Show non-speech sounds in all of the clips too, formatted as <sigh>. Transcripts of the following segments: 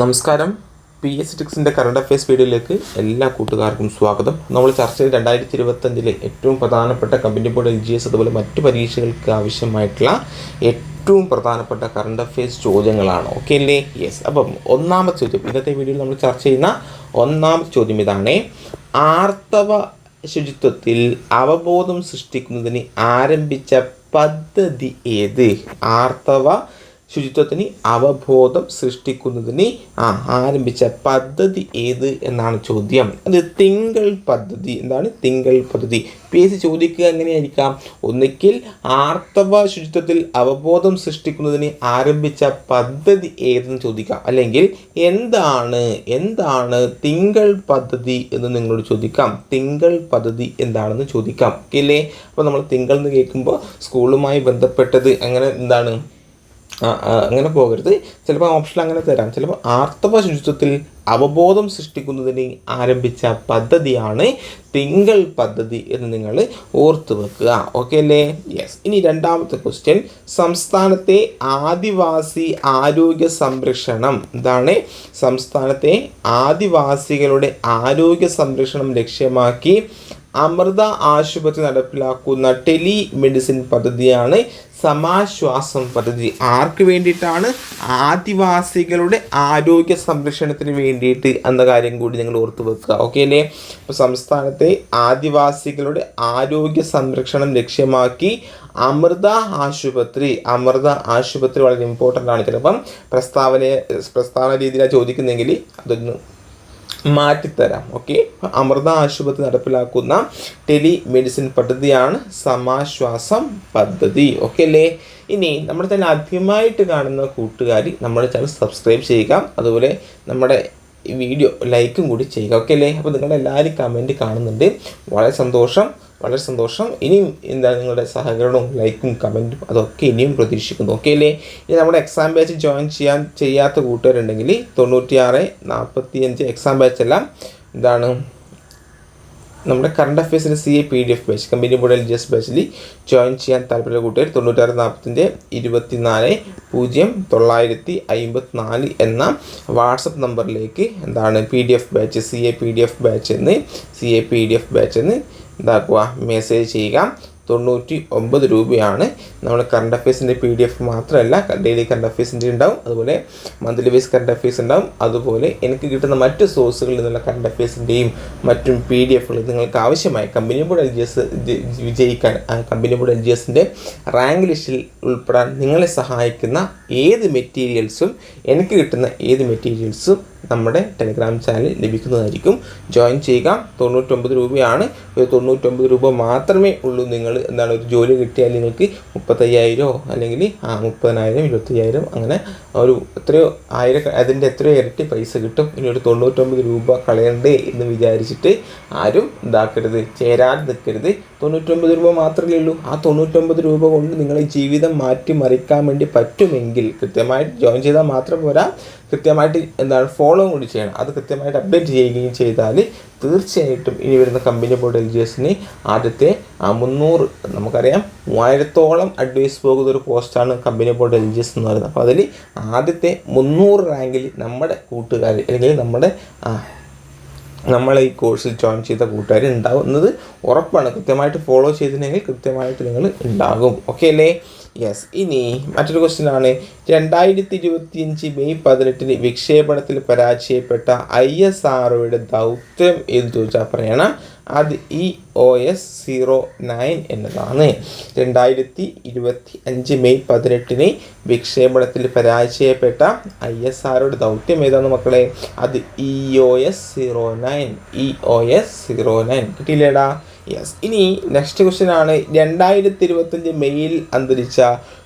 നമസ്കാരം. P S ടിക്സിന്റെ current affairs വീഡിയോയിലേക്ക് എല്ലാ കൂട്ടുകാർക്കും സ്വാഗതം. നമ്മൾ ചർച്ച ചെയ്ത് രണ്ടായിരത്തി ഇരുപത്തഞ്ചിലെ ഏറ്റവും പ്രധാനപ്പെട്ട company board L G S അതുപോലെ മറ്റ് പരീക്ഷകൾക്ക് ആവശ്യമായിട്ടുള്ള ഏറ്റവും പ്രധാനപ്പെട്ട കറണ്ട് അഫയേഴ്സ് ചോദ്യങ്ങളാണ്. ഓക്കെ അല്ലേ? യെസ് അപ്പം ഒന്നാമത്തെ ചോദ്യം. ഇന്നത്തെ വീഡിയോയിൽ നമ്മൾ ചർച്ച ചെയ്യുന്ന ഒന്നാമത്തെ ചോദ്യം ഇതാണ്. ആർത്തവ ശുചിത്വത്തിൽ അവബോധം സൃഷ്ടിക്കുന്നതിന് ആരംഭിച്ച പദ്ധതി ഏത്? ആർത്തവ ശുചിത്വത്തിന് അവബോധം സൃഷ്ടിക്കുന്നതിന് ആ ആരംഭിച്ച പദ്ധതി ഏത് എന്നാണ് ചോദ്യം. അത് തിങ്കൾ പദ്ധതി. എന്താണ്? തിങ്കൾ പദ്ധതി. പി എസ് ചോദിക്കുക എങ്ങനെയായിരിക്കാം? ഒന്നുകിൽ ആർത്തവ ശുചിത്വത്തിൽ അവബോധം സൃഷ്ടിക്കുന്നതിന് ആരംഭിച്ച പദ്ധതി ഏതെന്ന് ചോദിക്കാം. അല്ലെങ്കിൽ എന്താണ്? എന്താണ് തിങ്കൾ പദ്ധതി എന്ന് നിങ്ങളോട് ചോദിക്കാം. തിങ്കൾ പദ്ധതി എന്താണെന്ന് ചോദിക്കാം. അല്ലേ? അപ്പോൾ നമ്മൾ തിങ്കൾ എന്ന് കേൾക്കുമ്പോൾ സ്കൂളുമായി ബന്ധപ്പെട്ടത് അങ്ങനെ എന്താണ്? അങ്ങനെ പോകരുത്. ചിലപ്പോൾ ഓപ്ഷൻ അങ്ങനെ തരാം. ചിലപ്പോൾ ആർത്തവ ശുചിത്വത്തിൽ അവബോധം സൃഷ്ടിക്കുന്നതിന് ആരംഭിച്ച പദ്ധതിയാണ് തിങ്കൾ പദ്ധതി എന്ന് നിങ്ങൾ ഓർത്തു വെക്കുക. ഓക്കെ അല്ലേ? യെസ് ഇനി രണ്ടാമത്തെ ക്വസ്റ്റ്യൻ സംസ്ഥാനത്തെ ആദിവാസി ആരോഗ്യ സംരക്ഷണം. എന്താണ്? സംസ്ഥാനത്തെ ആദിവാസികളുടെ ആരോഗ്യ സംരക്ഷണം ലക്ഷ്യമാക്കി അമൃത ആശുപത്രി നടപ്പിലാക്കുന്ന ടെലി മെഡിസിൻ പദ്ധതിയാണ് സമാശ്വാസം പദ്ധതി. ആർക്ക് വേണ്ടിയിട്ടാണ്? ആദിവാസികളുടെ ആരോഗ്യ സംരക്ഷണത്തിന് വേണ്ടിയിട്ട് എന്ന കാര്യം കൂടി നിങ്ങൾ ഓർത്ത് വെക്കുക. ഓക്കെ അല്ലേ? അപ്പോൾ സംസ്ഥാനത്തെ ആദിവാസികളുടെ ആരോഗ്യ സംരക്ഷണം ലക്ഷ്യമാക്കി അമൃത ആശുപത്രി അമൃത ആശുപത്രി വളരെ ഇമ്പോർട്ടന്റ് ആണ്. ചിലപ്പം പ്രസ്താവന പ്രസ്താവന രീതിയിലാണ് ചോദിക്കുന്നെങ്കിൽ അതൊന്ന് മാറ്റിത്തരാം ഓക്കെ അമൃത ആശുപത്രി നടപ്പിലാക്കുന്ന ടെലി മെഡിസിൻ പദ്ധതിയാണ് സമാശ്വാസം പദ്ധതി ഓക്കെ അല്ലേ? ഇനി നമ്മുടെ ചാനൽ ആദ്യമായിട്ട് കാണുന്ന കൂട്ടുകാർ നമ്മുടെ ചാനൽ സബ്സ്ക്രൈബ് ചെയ്യുക അതുപോലെ നമ്മുടെ വീഡിയോ ലൈക്കും കൂടി ചെയ്യുക ഓക്കെ അല്ലേ? അപ്പോൾ നിങ്ങളുടെ എല്ലാവരും കമന്റ് കാണുന്നുണ്ട്. വളരെ സന്തോഷം. വളരെ സന്തോഷം. ഇനിയും എന്താ നിങ്ങളുടെ സഹകരണവും ലൈക്കും കമന്റും അതൊക്കെ ഇനിയും പ്രതീക്ഷിക്കുന്നു. ഓക്കെ അല്ലേ ഇനി നമ്മുടെ എക്സാം ബാച്ച് ജോയിൻ ചെയ്യാൻ ചെയ്യാത്ത കൂട്ടുകാരുണ്ടെങ്കിൽ തൊണ്ണൂറ്റിയാറ് നാൽപ്പത്തി അഞ്ച് എക്സാം ബാച്ച് എല്ലാം എന്താണ് നമ്മുടെ current അഫയേഴ്സിന്റെ C A P D F batch company board L G S ബാച്ചിൽ ജോയിൻ ചെയ്യാൻ താല്പര്യമുള്ള കൂട്ടുകാർ തൊണ്ണൂറ്റാറ് നാൽപ്പത്തിന്റെ ഇരുപത്തി നാല് പൂജ്യം തൊള്ളായിരത്തി അമ്പത്തിനാല് എന്ന വാട്സപ്പ് നമ്പറിലേക്ക് എന്താണ് P D F batch C A P D F batch എന്ന് C A P D F batch എന്ന് എന്താക്കുക മെസ്സേജ് ചെയ്യുക. തൊണ്ണൂറ്റി ഒമ്പത് രൂപയാണ്. നമ്മൾ കറണ്ട് അഫയേഴ്സിന്റെ പി ഡി എഫ് മാത്രമല്ല ഡെയിലി കറണ്ട് അഫയേഴ്സിന്റെ ഉണ്ടാവും. അതുപോലെ മന്ത്ലി വൈസ് കറണ്ട് അഫയേഴ്സ് ഉണ്ടാവും. അതുപോലെ എനിക്ക് കിട്ടുന്ന മറ്റ് സോഴ്സുകളിൽ നിന്നുള്ള കറണ്ട് അഫയേഴ്സിന്റെയും മറ്റും പി ഡി എഫുകൾ നിങ്ങൾക്ക് ആവശ്യമായ company board L G S വിജയിക്കാൻ കമ്പനി ബോർഡ് എൽ ജി എസിന്റെ റാങ്ക് ലിസ്റ്റിൽ ഉൾപ്പെടാൻ നിങ്ങളെ സഹായിക്കുന്ന ഏത് മെറ്റീരിയൽസും എനിക്ക് കിട്ടുന്ന ഏത് മെറ്റീരിയൽസും നമ്മുടെ ടെലിഗ്രാം ചാനലിൽ ലഭിക്കുന്നതായിരിക്കും. ജോയിൻ ചെയ്യുക. തൊണ്ണൂറ്റൊമ്പത് രൂപയാണ്. ഒരു തൊണ്ണൂറ്റൊമ്പത് രൂപ മാത്രമേ ഉള്ളൂ നിങ്ങൾ എന്താണ് ഒരു ജോലി കിട്ടിയാൽ നിങ്ങൾക്ക് മുപ്പത്തയ്യായിരമോ അല്ലെങ്കിൽ ആ മുപ്പതിനായിരം ഇരുപത്തയ്യായിരം അങ്ങനെ ഒരു എത്രയോ ആയിരം അതിന്റെ എത്രയോ ഇരട്ടി പൈസ കിട്ടും. ഇനി ഒരു തൊണ്ണൂറ്റൊമ്പത് രൂപ കളയണ്ടേ എന്ന് വിചാരിച്ചിട്ട് ആരും ഇതാക്കരുത്. ചേരാൻ നിൽക്കരുത്. തൊണ്ണൂറ്റൊമ്പത് രൂപ മാത്രമേ ഉള്ളൂ. ആ തൊണ്ണൂറ്റൊമ്പത് രൂപ കൊണ്ട് നിങ്ങളെ ജീവിതം മാറ്റിമറിക്കാൻ വേണ്ടി പറ്റുമെങ്കിൽ കൃത്യമായിട്ട് ജോയിൻ ചെയ്താൽ മാത്രം പോരാ. കൃത്യമായിട്ട് എന്താണ് ഫോളോ കൂടി ചെയ്യണം. അത് കൃത്യമായിട്ട് അപ്ഡേറ്റ് ചെയ്യുകയും ചെയ്താൽ തീർച്ചയായിട്ടും ഇനി വരുന്ന കമ്പനി ബോർഡ് എൽ ജി എസിന് ആദ്യത്തെ ആ മുന്നൂറ് നമുക്കറിയാം മൂവായിരത്തോളം അഡ്വൈസ് പോകുന്ന ഒരു പോസ്റ്റാണ് company board L G S എന്ന് പറയുന്നത്. അപ്പോൾ അതിൽ ആദ്യത്തെ മുന്നൂറ് റാങ്കിൽ നമ്മുടെ കൂട്ടുകാർ അല്ലെങ്കിൽ നമ്മുടെ നമ്മളെ ഈ കോഴ്സിൽ ജോയിൻ ചെയ്ത കൂട്ടുകാർ ഉണ്ടാവുന്നത് ഉറപ്പാണ്. കൃത്യമായിട്ട് ഫോളോ ചെയ്തിട്ടുണ്ടെങ്കിൽ കൃത്യമായിട്ട് നിങ്ങൾ ഉണ്ടാകും. ഓക്കെ അല്ലേ? യെസ് ഇനി മറ്റൊരു ക്വസ്റ്റ്യനാണ് രണ്ടായിരത്തി ഇരുപത്തിയഞ്ച് മെയ് പതിനെട്ടിന് വിക്ഷേപണത്തിൽ പരാജയപ്പെട്ട ഐ എസ് ആർഒയുടെ ദൗത്യം എന്ന് ചോദിച്ചാൽ പറയണം. അത് E O S zero nine എന്നതാണ്. രണ്ടായിരത്തി ഇരുപത്തി അഞ്ച് മെയ് പതിനെട്ടിന് വിക്ഷേപണത്തിൽ പരാജയപ്പെട്ട ഐ എസ് ആർഒയുടെ ദൗത്യം ഏതാണ് മക്കളെ? അത് E O S zero nine E O S zero nine. കിട്ടിയില്ലേടാ? Yes ഇനി നെക്സ്റ്റ് ക്വസ്റ്റ്യൻ ആണ്. രണ്ടായിരത്തി ഇരുപത്തഞ്ച് മെയ്യിൽ അന്തരിച്ച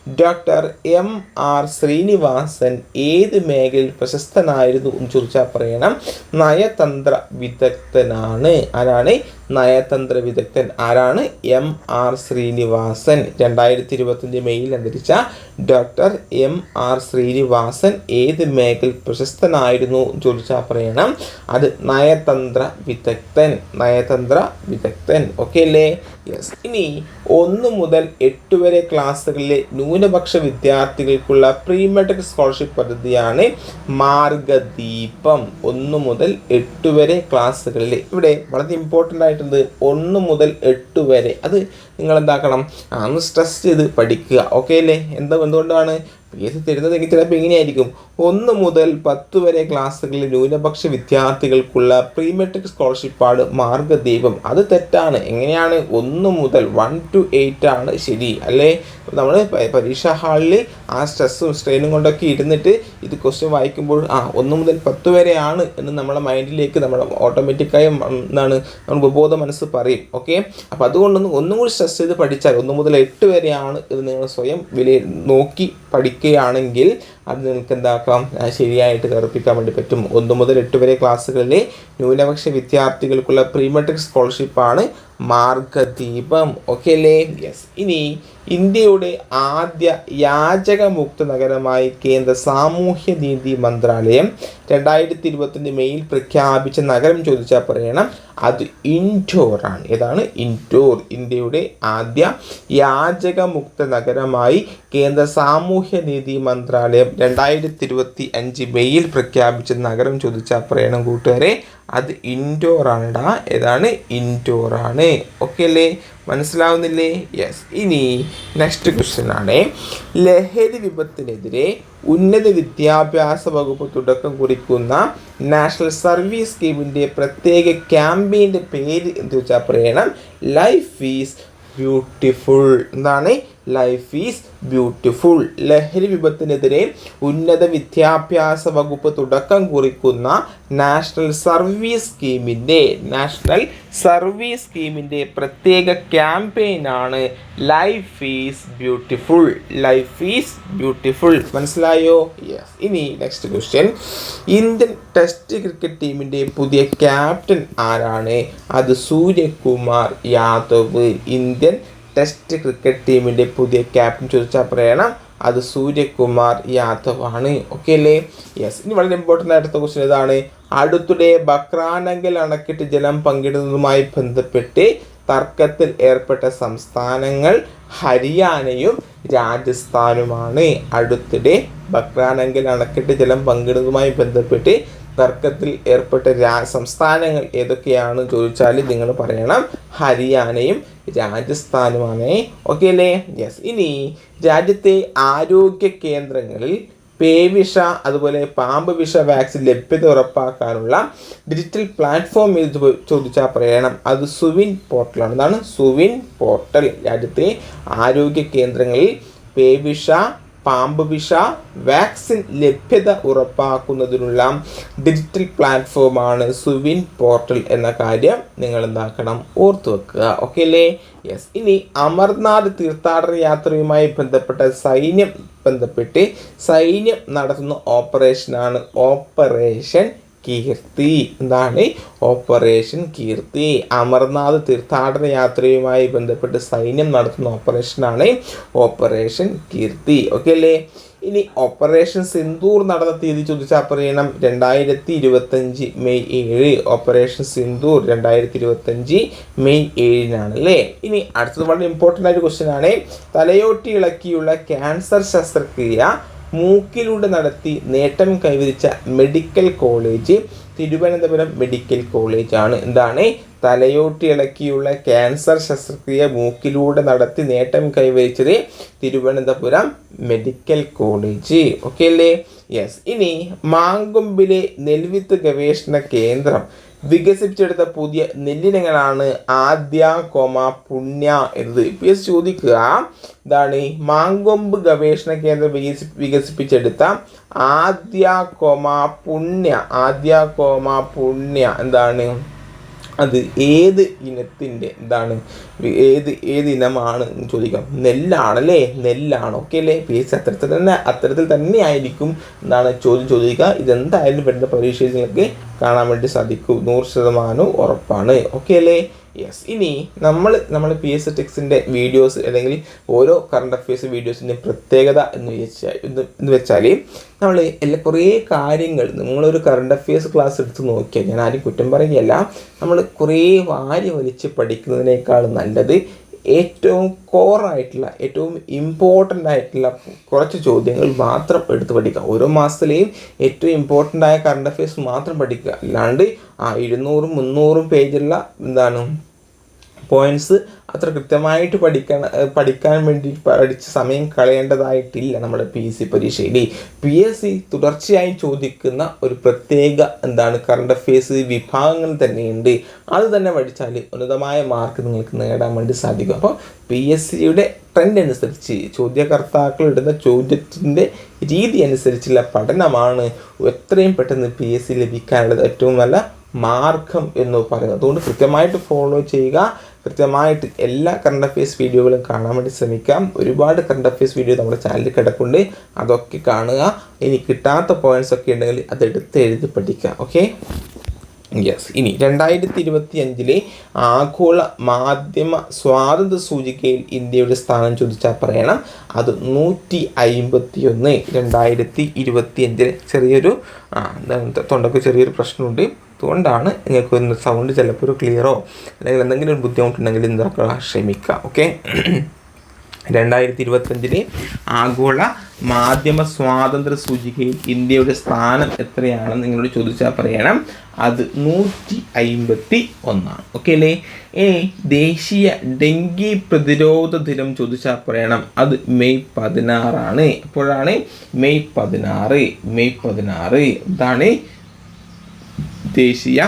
ഡോക്ടർ എം ആർ ശ്രീനിവാസൻ ഏത് മേഖലയിൽ പ്രശസ്തനായിരുന്നു എന്ന് ചോദിച്ചാൽ പറയണം. നയതന്ത്ര വിദഗ്ധനാണ്. ആരാണ്? നയതന്ത്ര വിദഗ്ധൻ ആരാണ്? M R Srinivasan. രണ്ടായിരത്തി ഇരുപത്തഞ്ച് മെയ്യിൽ അന്തരിച്ച ഡോക്ടർ എം ആർ ശ്രീനിവാസൻ ഏത് മേഖലയിൽ പ്രശസ്തനായിരുന്നു ചോദിച്ചാൽ പറയണം. അത് നയതന്ത്ര വിദഗ്ധൻ. നയതന്ത്ര വിദഗ്ധൻ. ഓക്കെ അല്ലേ? യെസ് ഇനി ഒന്ന് മുതൽ എട്ട് വരെ ക്ലാസ്സുകളിലെ ന്യൂനപക്ഷ വിദ്യാർത്ഥികൾക്കുള്ള പ്രീ മെട്രിക് സ്കോളർഷിപ്പ് പദ്ധതിയാണ് മാർഗദീപം. ഒന്ന് മുതൽ എട്ട് വരെ ക്ലാസ്സുകളിൽ ഇവിടെ വളരെ ഇമ്പോർട്ടന്റ് ആയിട്ടുണ്ട് ഒന്ന് മുതൽ എട്ട് വരെ. അത് നിങ്ങൾ എന്താക്കണം അന്ന് സ്ട്രെസ് ചെയ്ത് പഠിക്കുക. ഓക്കെ അല്ലേ? എന്താ എന്തുകൊണ്ടാണ് പി എസ് സി തരുന്നതെങ്കിൽ ചിലപ്പോൾ ഇങ്ങനെയായിരിക്കും. ഒന്ന് മുതൽ പത്ത് വരെ ക്ലാസ്സുകളിൽ ന്യൂനപക്ഷ വിദ്യാർത്ഥികൾക്കുള്ള പ്രീ മെട്രിക് സ്കോളർഷിപ്പാണ് മാർഗദീപം. അത് തെറ്റാണ്. എങ്ങനെയാണ്? ഒന്ന് മുതൽ വൺ ടു എയ്റ്റ് ആണ് ശരി. അല്ലേ? നമ്മൾ പരീക്ഷാ ഹാളിൽ ആ സ്ട്രെസ്സും സ്ട്രെയിനും കൊണ്ടൊക്കെ ഇരുന്നിട്ട് ഇത് ക്വസ്റ്റ്യൻ വായിക്കുമ്പോൾ ആ ഒന്ന് മുതൽ പത്ത് വരെയാണ് എന്ന് നമ്മുടെ മൈൻഡിലേക്ക് നമ്മൾ ഓട്ടോമാറ്റിക്കായി എന്താണ് നമ്മൾ ഉപബോധ മനസ്സ് പറയും. ഓക്കെ? അപ്പോൾ അതുകൊണ്ടൊന്ന് ഒന്നും കൂടി സ്ട്രെസ് ചെയ്ത് പഠിച്ചാൽ ഒന്ന് മുതൽ എട്ട് വരെയാണ് ഇത് നിങ്ങൾ സ്വയം വില നോക്കി പഠിക്കുകയാണെങ്കിൽ അത് നിങ്ങൾക്ക് എന്താക്കാം ശരിയായിട്ട് കറുപ്പിക്കാൻ വേണ്ടി പറ്റും. ഒന്ന് മുതൽ എട്ട് വരെ ക്ലാസ്സുകളിലെ ന്യൂനപക്ഷ വിദ്യാർത്ഥികൾക്കുള്ള പ്രീ മെട്രിക് സ്കോളർഷിപ്പാണ് മാർഗദീപം. ഓക്കെ അല്ലേ? യെസ് ഇനി ഇന്ത്യയുടെ ആദ്യ യാചകമുക്ത നഗരമായി കേന്ദ്ര സാമൂഹ്യ നീതി മന്ത്രാലയം രണ്ടായിരത്തി ഇരുപത്തിന്റെ മെയിൽ പ്രഖ്യാപിച്ച നഗരം ചോദിച്ചാൽ പറയണം. അത് ഇൻഡോറാണ് ഏതാണ്? ഇൻഡോർ. ഇന്ത്യയുടെ ആദ്യ യാചകമുക്ത നഗരമായി കേന്ദ്ര സാമൂഹ്യ നീതി മന്ത്രാലയം രണ്ടായിരത്തി ഇരുപത്തി അഞ്ച് മെയ്യിൽ പ്രഖ്യാപിച്ച നഗരം ചോദിച്ച പറയണം കൂട്ടുകാരെ അത് ഇൻഡോർ ആണെടാ. ഏതാണ്? ഇൻഡോർ ആണ്. ഓക്കെ അല്ലേ? മനസ്സിലാവുന്നില്ലേ? യെസ് ഇനി നെക്സ്റ്റ് ക്വസ്റ്റ്യൻ ആണ്. ലഹരി വിപത്തിനെതിരെ ഉന്നത വിദ്യാഭ്യാസ വകുപ്പ് തുടക്കം കുറിക്കുന്ന നാഷണൽ സർവീസ് സ്കീമിന്റെ പ്രത്യേക ക്യാമ്പയിന്റെ പേര് എന്ന് വെച്ചാൽ പറയണം ലൈഫ് ഈസ് ബ്യൂട്ടിഫുൾ എന്താണ്? ലൈഫ് ഈസ് ബ്യൂട്ടിഫുൾ ലഹരി വിപത്തിനെതിരെ ഉന്നത വിദ്യാഭ്യാസ വകുപ്പ് തുടക്കം കുറിക്കുന്ന നാഷണൽ സർവീസ് സ്കീമിന്റെ നാഷണൽ സർവീസ് സ്കീമിന്റെ പ്രത്യേക ക്യാമ്പയിനാണ് life is beautiful life is beautiful മനസ്സിലായോ? യെസ് ഇനി next question Indian test cricket ടീമിന്റെ പുതിയ ക്യാപ്റ്റൻ ആരാണ്? അത് Suryakumar Yadav. Indian test cricket ടീമിന്റെ പുതിയ ക്യാപ്റ്റൻ ചോദിച്ചാൽ പറയണം. അത് സൂര്യകുമാർ യാദവ് ആണ് ഓക്കെ അല്ലേ? യെസ് ഇനി വളരെ ഇമ്പോർട്ടന്റ് ആയിട്ടുള്ള ക്വസ്റ്റ്യൻ ഇതാണ്. അടുത്തിടെ ബക്രാനങ്കൽ അണക്കെട്ട് ജലം പങ്കിടുന്നതുമായി ബന്ധപ്പെട്ട് തർക്കത്തിൽ ഏർപ്പെട്ട സംസ്ഥാനങ്ങൾ ഹരിയാനയും രാജസ്ഥാനുമാണ്. അടുത്തിടെ ബക്രാനങ്കൽ അണക്കെട്ട് ജലം പങ്കിടുന്നതുമായി ബന്ധപ്പെട്ട് തർക്കത്തിൽ ഏർപ്പെട്ട രാ സംസ്ഥാനങ്ങൾ ഏതൊക്കെയാണ് ചോദിച്ചാൽ നിങ്ങൾ പറയണം. ഹരിയാനയും രാജസ്ഥാനുമാണ്. ഓക്കെ അല്ലേ? യെസ് ഇനി രാജ്യത്തെ ആരോഗ്യ കേന്ദ്രങ്ങളിൽ പേവിഷ അതുപോലെ പാമ്പ് വിഷ വാക്സിൻ ലഭ്യത ഉറപ്പാക്കാനുള്ള ഡിജിറ്റൽ പ്ലാറ്റ്ഫോം ഇത് ചോദിച്ചാൽ പറയണം. അത് സുവിൻ പോർട്ടലാണ് എന്താണ് സുവിൻ പോർട്ടൽ രാജ്യത്തെ ആരോഗ്യ കേന്ദ്രങ്ങളിൽ പേവിഷ പാമ്പ് വിഷ വാക്സിൻ ലഭ്യത ഉറപ്പാക്കുന്നതിനുള്ള ഡിജിറ്റൽ പ്ലാറ്റ്ഫോമാണ് സുവിൻ പോർട്ടൽ എന്ന കാര്യം നിങ്ങൾ എന്താക്കണം ഓർത്തു വെക്കുക. ഓക്കെ അല്ലേ? യെസ് ഇനി അമർനാഥ് തീർത്ഥാടന യാത്രയുമായി ബന്ധപ്പെട്ട സൈന്യം ബന്ധപ്പെട്ട് സൈന്യം നടത്തുന്ന ഓപ്പറേഷനാണ് ഓപ്പറേഷൻ കീർത്തി. എന്താണ്? ഓപ്പറേഷൻ കീർത്തി. അമർനാഥ് തീർത്ഥാടന യാത്രയുമായി ബന്ധപ്പെട്ട് സൈന്യം നടത്തുന്ന ഓപ്പറേഷനാണ് ഓപ്പറേഷൻ കീർത്തി. ഓക്കെ അല്ലേ? ഇനി ഓപ്പറേഷൻ സിന്ദൂർ നടന്ന തീയതി ചോദിച്ചാൽ പറയണം. രണ്ടായിരത്തി ഇരുപത്തഞ്ച് മെയ് ഏഴ്. ഓപ്പറേഷൻ സിന്ദൂർ രണ്ടായിരത്തി ഇരുപത്തഞ്ച് മെയ് ഏഴിനാണ് അല്ലേ? ഇനി അടുത്തത് വളരെ ഇമ്പോർട്ടന്റ് ആയിട്ട് ക്വസ്റ്റ്യൻ ആണ്. തലയോട്ടി ഇളക്കിയുള്ള ക്യാൻസർ ശസ്ത്രക്രിയ മൂക്കിലൂടെ നടത്തി നേട്ടം കൈവരിച്ച medical college Thiruvananthapuram medical college ആണ്. എന്താണ്? തലയോട്ടി ഇളക്കിയുള്ള ക്യാൻസർ ശസ്ത്രക്രിയ മൂക്കിലൂടെ നടത്തി നേട്ടം കൈവരിച്ചത് തിരുവനന്തപുരം മെഡിക്കൽ കോളേജ് ഓക്കെ അല്ലേ? യെസ് ഇനി മാങ്കൊമ്പിലെ നെൽവിത്ത് ഗവേഷണ കേന്ദ്രം. വികസിപ്പിച്ചെടുത്ത പുതിയ നെല്ലിനങ്ങളാണ് ആദ്യ കോമ പുണ്യ എന്നത്. പി എസ് ചോദിക്കുക ഇതാണ് മാങ്കൊമ്പ് ഗവേഷണ കേന്ദ്രം വികസി വികസിപ്പിച്ചെടുത്ത ആദ്യ കോമ പുണ്യ ആദ്യ കോമ പുണ്യ എന്താണ്? അത് ഏത് ഇനത്തിന്റെ എന്താണ് ഏത് ഏത് ഇനമാണ് എന്ന് ചോദിക്കാം. നെല്ലാണല്ലേ? നെല്ലാണ്. ഓക്കെ അല്ലേ? പേസ് അത്തരത്തിൽ തന്നെ അത്തരത്തിൽ തന്നെ ആയിരിക്കും എന്നാണ് ചോദ്യം ചോദിക്കുക. ഇതെന്തായാലും വരുന്ന പരീക്ഷയിൽ നിങ്ങൾക്ക് കാണാൻ വേണ്ടി സാധിക്കും. നൂറ് ശതമാനവും ഉറപ്പാണ്. ഓക്കെ അല്ലേ? യെസ് ഇനി നമ്മൾ നമ്മൾ പി എസ് ടെക്സിന്റെ വീഡിയോസ് അല്ലെങ്കിൽ ഓരോ കറണ്ട് അഫയേഴ്സ് വീഡിയോസിന്റെ പ്രത്യേകത എന്ന് വെച്ചാൽ എന്ന് വെച്ചാൽ നമ്മൾ എല്ലാ കുറേ കാര്യങ്ങൾ നിങ്ങളൊരു കറണ്ട് അഫയേഴ്സ് ക്ലാസ് എടുത്ത് നോക്കിയാൽ ഞാൻ ആരും കുറ്റം പറയുകയല്ല നമ്മൾ കുറേ വാരി വലിച്ച് പഠിക്കുന്നതിനേക്കാൾ നല്ലത് ഏറ്റവും കോറായിട്ടുള്ള ഏറ്റവും ഇമ്പോർട്ടന്റ് ആയിട്ടുള്ള കുറച്ച് ചോദ്യങ്ങൾ മാത്രം എടുത്ത് പഠിക്കുക. ഓരോ മാസത്തിലെയും ഏറ്റവും ഇമ്പോർട്ടന്റ് ആയ കറണ്ട് അഫയേഴ്സ് മാത്രം പഠിക്കുക. അല്ലാണ്ട് ആ ഇരുന്നൂറും മുന്നൂറും പേജുള്ള എന്താണ് പോയിന്റ്സ് അത്ര കൃത്യമായിട്ട് പഠിക്കാൻ പഠിക്കാൻ വേണ്ടി പഠിച്ച് സമയം കളയേണ്ടതായിട്ടില്ല നമ്മുടെ പി എസ് സി പരീക്ഷയിൽ. പി എസ് സി തുടർച്ചയായി ചോദിക്കുന്ന ഒരു പ്രത്യേക എന്താണ് കറണ്ട് അഫയേഴ്സ് വിഭാഗങ്ങൾ തന്നെയുണ്ട്. അത് തന്നെ പഠിച്ചാൽ ഉന്നതമായ മാർക്ക് നിങ്ങൾക്ക് നേടാൻ വേണ്ടി സാധിക്കും. അപ്പോൾ പി എസ് സിയുടെ ട്രെൻഡ് അനുസരിച്ച് ചോദ്യകർത്താക്കൾ ഇടുന്ന ചോദ്യത്തിന്റെ രീതി അനുസരിച്ചുള്ള പഠനമാണ് എത്രയും പെട്ടെന്ന് പി എസ് സി ലഭിക്കാനുള്ളത് ഏറ്റവും നല്ല മാർഗം എന്ന് പറയുന്നത്. അതുകൊണ്ട് കൃത്യമായിട്ട് ഫോളോ ചെയ്യുക. കൃത്യമായിട്ട് എല്ലാ കറണ്ട് അഫയേഴ്സ് വീഡിയോകളും കാണാൻ വേണ്ടി ശ്രമിക്കാം. ഒരുപാട് കറണ്ട് അഫയേഴ്സ് വീഡിയോ നമ്മുടെ ചാനലിൽ കിടക്കുന്നുണ്ട് അതൊക്കെ കാണുക. ഇനി കിട്ടാത്ത പോയിന്റ്സ് ഒക്കെ ഉണ്ടെങ്കിൽ അതെടുത്ത് എഴുതി പഠിക്കുക. ഓക്കെ യെസ് ഇനി രണ്ടായിരത്തി ഇരുപത്തി അഞ്ചിലെ ആഗോള മാധ്യമ സ്വാതന്ത്ര്യ സൂചികയിൽ ഇന്ത്യയുടെ സ്ഥാനം ചോദിച്ചാൽ പറയണം. അത് നൂറ്റി അയിമ്പത്തി ഒന്ന് രണ്ടായിരത്തി ഇരുപത്തി അഞ്ചിലെ ചെറിയൊരു തൊണ്ടക്ക് ചെറിയൊരു പ്രശ്നമുണ്ട്. അതുകൊണ്ടാണ് നിങ്ങൾക്ക് ഒന്ന് സൗണ്ട് ചിലപ്പോൾ ഒരു ക്ലിയറോ അല്ലെങ്കിൽ എന്തെങ്കിലും ഒരു ബുദ്ധിമുട്ടുണ്ടെങ്കിൽ എന്താക്കുക ക്ഷമിക്കുക ഓക്കെ <clears throat> രണ്ടായിരത്തി ഇരുപത്തഞ്ചിലെ ആഗോള മാധ്യമ സ്വാതന്ത്ര്യ സൂചികയിൽ ഇന്ത്യയുടെ സ്ഥാനം എത്രയാണെന്ന് നിങ്ങളോട് ചോദിച്ചാൽ പറയണം. അത് നൂറ്റി അയിമ്പത്തി ഒന്നാണ് ഓക്കെ അല്ലേ? ഏ ദേശീയ ഡെങ്കി പ്രതിരോധ ദിനം ചോദിച്ചാൽ പറയണം. അത് മെയ് പതിനാറാണ്. അപ്പോഴാണ് മെയ് പതിനാറ് മെയ് പതിനാറ്. ഇതാണ് ദേശീയ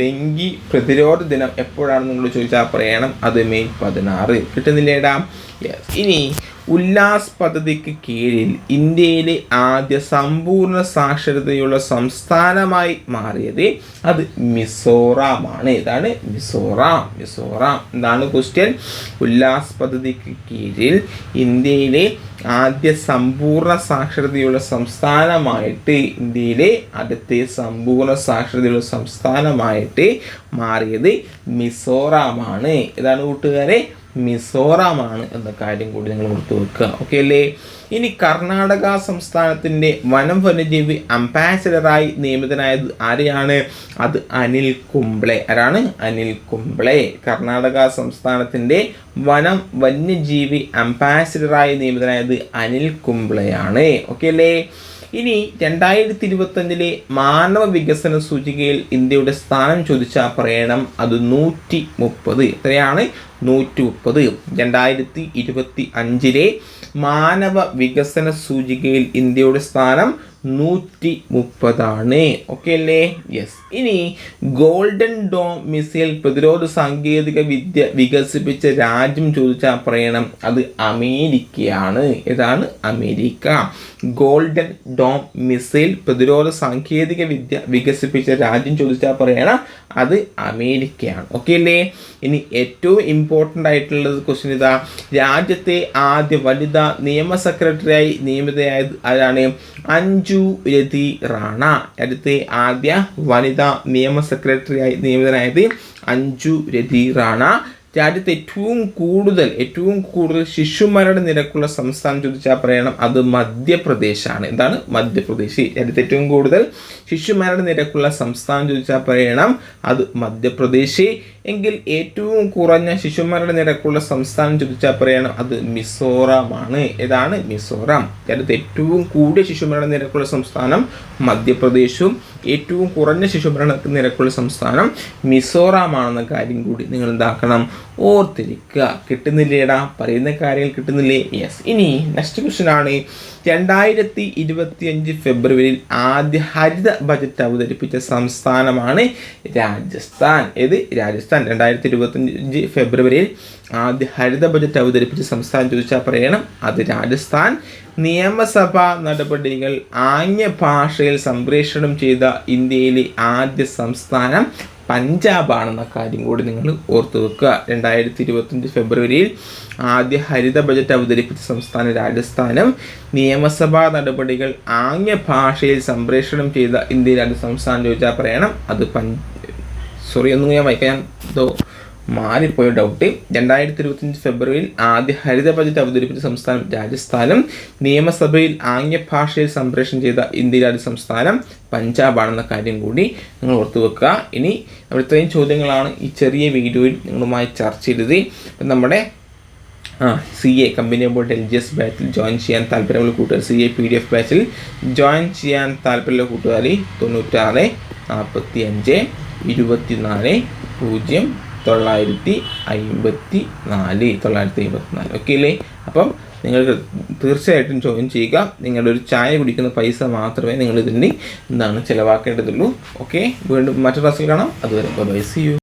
ഡെങ്കി പ്രതിരോധ ദിനം എപ്പോഴാണെന്ന് നിങ്ങൾ ചോദിച്ചാൽ പറയണം. അത് മെയ് പതിനാറ്. കിട്ടുന്നില്ലേടാ? യെസ് ഇനി ഉല്ലാസ് പദ്ധതിക്ക് കീഴിൽ ഇന്ത്യയിലെ ആദ്യ സമ്പൂർണ സാക്ഷരതയുള്ള സംസ്ഥാനമായി മാറിയത് അത് മിസോറാമാണ്. ഇതാണ് മിസോറാം മിസോറാം. എന്താണ് ക്വസ്റ്റ്യൻ ഉല്ലാസ് പദ്ധതിക്ക് കീഴിൽ ഇന്ത്യയിലെ ആദ്യ സമ്പൂർണ സാക്ഷരതയുള്ള സംസ്ഥാനമായിട്ട് ഇന്ത്യയിലെ അടുത്ത സമ്പൂർണ സാക്ഷരതയുള്ള സംസ്ഥാനമായിട്ട് മാറിയത് മിസോറാമാണ്. ഇതാണ് കൂട്ടുകാരെ? മിസോറാമാണ് എന്ന കാര്യം കൂടി നിങ്ങൾ ഓർത്ത് വെക്കുക. ഓക്കെ അല്ലേ? ഇനി കർണാടക സംസ്ഥാനത്തിന്റെ വനം വന്യജീവി അംബാസിഡറായി നിയമിതനായത് ആരെയാണ്? അത് അനിൽ കുംബ്ലെ ആരാണ്? അനിൽ കുംബ്ലെ കർണാടക സംസ്ഥാനത്തിന്റെ വനം വന്യജീവി അംബാസിഡറായി നിയമിതനായത് അനിൽ കുംബ്ലെയാണ് ഓക്കെ അല്ലേ? ഇനി രണ്ടായിരത്തി ഇരുപത്തഞ്ചിലെ മാനവ വികസന സൂചികയിൽ ഇന്ത്യയുടെ സ്ഥാനം ചോദിച്ചാൽ പറയണം. അത് നൂറ്റി മുപ്പത് എത്രയാണ്? നൂറ്റി മുപ്പത് രണ്ടായിരത്തി ഇരുപത്തി അഞ്ചിലെ മാനവ വികസന സൂചികയിൽ ഇന്ത്യയുടെ സ്ഥാനം നൂറ്റി മുപ്പതാണ് ഓക്കെ അല്ലേ? യെസ് ഇനി ഗോൾഡൻ ഡോം മിസൈൽ പ്രതിരോധ സാങ്കേതിക വിദ്യ വികസിപ്പിച്ച രാജ്യം ചോദിച്ചാൽ പറയണം. അത് അമേരിക്കയാണ്. ഏതാണ്? അമേരിക്ക. ഗോൾഡൻ ഡോം മിസൈൽ പ്രതിരോധ സാങ്കേതിക വിദ്യ വികസിപ്പിച്ച രാജ്യം ചോദിച്ചാൽ പറയണം. അത് അമേരിക്കയാണ്. ഓക്കെ അല്ലേ? ഇനി ഏറ്റവും ഇമ്പോർട്ടന്റ് ആയിട്ടുള്ളത് ക്വസ്റ്റ്യൻ ഇതാ. രാജ്യത്തെ ആദ്യ വനിതാ നിയമ സെക്രട്ടറിയായി നിയമിതയായത് ആരാണ്? അഞ്ജു രതി റാണ. രാജ്യത്തെ ആദ്യ വനിതാ നിയമ സെക്രട്ടറിയായി നിയമിതനായത് അഞ്ജു രതി റാണ. രാജ്യത്ത് ഏറ്റവും കൂടുതൽ ഏറ്റവും കൂടുതൽ ശിശുമരണ നിരക്കുള്ള സംസ്ഥാനം ചോദിച്ചാൽ പറയണം അത് മധ്യപ്രദേശാണ്. എന്താണ്? മധ്യപ്രദേശ്. രാജ്യത്ത് ഏറ്റവും കൂടുതൽ ശിശുമരണ നിരക്കുള്ള സംസ്ഥാനം ചോദിച്ചാൽ പറയണം അത് മധ്യപ്രദേശ്. എങ്കിൽ ഏറ്റവും കുറഞ്ഞ ശിശുമരണ നിരക്കുള്ള സംസ്ഥാനം ചോദിച്ചാൽ പറയണം അത് മിസോറാമാണ്. ഏതാണ്? മിസോറാം. രാജ്യത്ത് ഏറ്റവും കൂടിയ ശിശുമരണ നിരക്കുള്ള സംസ്ഥാനം മധ്യപ്രദേശും ഏറ്റവും കുറഞ്ഞ ശിശുമരണ നിരക്കുള്ള സംസ്ഥാനം മിസോറാമാണെന്ന കാര്യം കൂടി നിങ്ങൾ എന്താക്കണം? ഓർത്തിരിക്കുക. കിട്ടുന്നില്ലേടാ? പറയുന്ന കാര്യങ്ങൾ കിട്ടുന്നില്ലേ? യെസ് ഇനി നെക്സ്റ്റ് ക്വസ്റ്റ്യൻ ആണ്. രണ്ടായിരത്തി ഇരുപത്തി അഞ്ച് ഫെബ്രുവരിയിൽ ആദ്യ ഹരിത ബജറ്റ് അവതരിപ്പിച്ച സംസ്ഥാനമാണ് രാജസ്ഥാൻ. ഏത്? രാജസ്ഥാൻ. രണ്ടായിരത്തി ഇരുപത്തഞ്ച് ഫെബ്രുവരിയിൽ ആദ്യ ഹരിത ബജറ്റ് അവതരിപ്പിച്ച സംസ്ഥാനം ചോദിച്ചാൽ പറയണം. അത് രാജസ്ഥാൻ. നിയമസഭാ നടപടികൾ ആംഗ്യ ഭാഷയിൽ സംപ്രേഷണം ചെയ്ത ഇന്ത്യയിലെ ആദ്യ സംസ്ഥാനം പഞ്ചാബാണെന്ന കാര്യം കൂടി നിങ്ങൾ ഓർത്തു വെക്കുക. രണ്ടായിരത്തി ഇരുപത്തഞ്ച് ഫെബ്രുവരിയിൽ ആദ്യ ഹരിത ബജറ്റ് അവതരിപ്പിച്ച സംസ്ഥാന രാജസ്ഥാനം നിയമസഭാ നടപടികൾ ആംഗ്യ ഭാഷയിൽ സംപ്രേഷണം ചെയ്ത ഇന്ത്യയിലെ സംസ്ഥാനം ചോദിച്ചാൽ പറയണം. അത് പഞ്ച് സോറി ഒന്നും ഞാൻ വായിക്കാം മാറിപ്പോയ ഡൗട്ട് രണ്ടായിരത്തി ഇരുപത്തിയഞ്ച് ഫെബ്രുവരിയിൽ ആദ്യ ഹരിത ബജറ്റ് അവതരിപ്പിച്ച സംസ്ഥാനം രാജസ്ഥാനും. നിയമസഭയിൽ ആംഗ്യ ഭാഷയിൽ സംപ്രേഷണം ചെയ്ത ഇന്ത്യയിലെ ആദ്യ സംസ്ഥാനം പഞ്ചാബാണെന്ന കാര്യം കൂടി നിങ്ങൾ ഓർത്തു വെക്കുക. ഇനി ഇത്രയും ചോദ്യങ്ങളാണ് ഈ ചെറിയ വീഡിയോയിൽ നിങ്ങളുമായി ചർച്ച ചെയ്തത്. നമ്മുടെ ആ C A company board L G S ബാച്ചിൽ ജോയിൻ ചെയ്യാൻ താല്പര്യമുള്ള കൂട്ടുകാർ C A P D F ബാച്ചിൽ ജോയിൻ ചെയ്യാൻ താല്പര്യമുള്ള കൂട്ടുകാരി തൊണ്ണൂറ്റാറ് നാൽപ്പത്തി അഞ്ച് ഇരുപത്തി നാല് പൂജ്യം തൊള്ളായിരത്തി അമ്പത്തി നാല് തൊള്ളായിരത്തി അമ്പത്തി നാല് ഓക്കെ അല്ലേ അപ്പം നിങ്ങൾ തീർച്ചയായിട്ടും ജോയിൻ ചെയ്യുക. നിങ്ങളുടെ ഒരു ചായ കുടിക്കുന്ന പൈസ മാത്രമേ നിങ്ങൾ ഇതിന് എന്താണ് ചിലവാക്കേണ്ടതുള്ളൂ. ഓക്കെ വീണ്ടും മറ്റൊരു ക്ലാസ്സിൽ കാണാം. അതുവരെ ബൈ സി യു